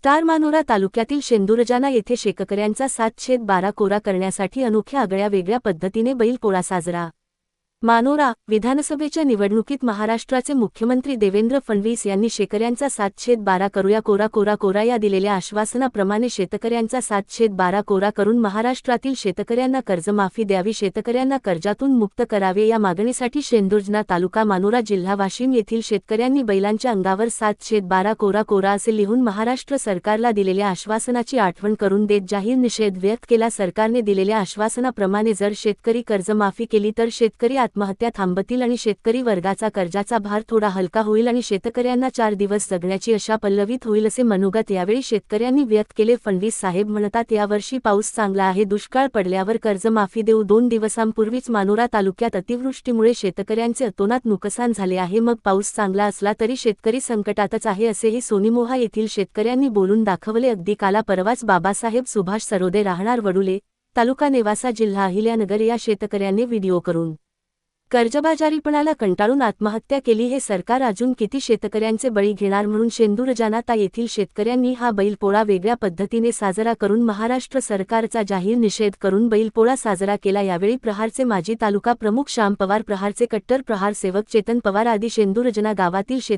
Star Manora तालुक्यातील शेंदुरजाना येथे शेतकऱ्यांचा सात शेत बारा कोरा करण्यासाठी अनोख्या आगळ्या वेगळ्या पद्धतीने बैलपोळा साजरा. मानोरा विधानसभेच्या निवडणुकीत महाराष्ट्राचे मुख्यमंत्री देवेंद्र फडणवीस यांनी शेतकऱ्यांचा सात शेत बारा करूया कोरा कोरा कोरा या दिलेल्या आश्वासनाप्रमाणे शेतकऱ्यांचा सातशेत बारा कोरा करून महाराष्ट्रातील शेतकऱ्यांना कर्जमाफी द्यावी शेतकऱ्यांना कर्जातून मुक्त करावे या मागणीसाठी शेंदुर्जना तालुका मानोरा जिल्हा वाशिम येथील शेतकऱ्यांनी बैलांच्या अंगावर सातशेत बारा कोरा कोरा असे लिहून महाराष्ट्र सरकारला दिलेल्या आश्वासनाची आठवण करून देत जाहीर निषेध व्यक्त केला. सरकारने दिलेल्या आश्वासनाप्रमाणे जर शेतकरी कर्जमाफी केली तर शेतकरी आत्महत्या थांबतील आणि शेतकरी वर्गाचा कर्जाचा भार थोडा हलका होईल आणि शेतकऱ्यांना चार दिवस जगण्याची अशा पल्लवित होईल असे मनोगत यावेळी शेतकऱ्यांनी व्यक्त केले. फडणवीस साहेब म्हणतात यावर्षी पाऊस चांगला आहे दुष्काळ पडल्यावर कर्जमाफी देऊ. दोन दिवसांपूर्वीच मानोरा तालुक्यात अतिवृष्टीमुळे शेतकऱ्यांचे अतोनात नुकसान झाले आहे. मग पाऊस चांगला असला तरी शेतकरी संकटातच आहे असेही सोनीमोहा येथील शेतकऱ्यांनी बोलून दाखवले. अगदी काला परवाच बाबासाहेब सुभाष सरोदे राहणार वडुले तालुका नेवासा जिल्हा अहिल्यानगर या शेतकऱ्यांनी व्हिडिओ करून कर्जबाजारीपणाला कंटाळून आत्महत्या केली हे सरकार अजून किती शेतकऱ्यांचे बळी घेणार म्हणून शेंदूरजानाता येथील शेतकऱ्यांनी हा बैलपोळा वेगळ्या पद्धतीने साजरा करून महाराष्ट्र सरकारचा जाहीर निषेध करून बैलपोळा साजरा केला. यावेळी प्रहारचे माजी तालुका प्रमुख श्याम पवार प्रहारचे कट्टर प्रहार सेवक चेतन पवार आदी शेंदूरजना गावातील शेत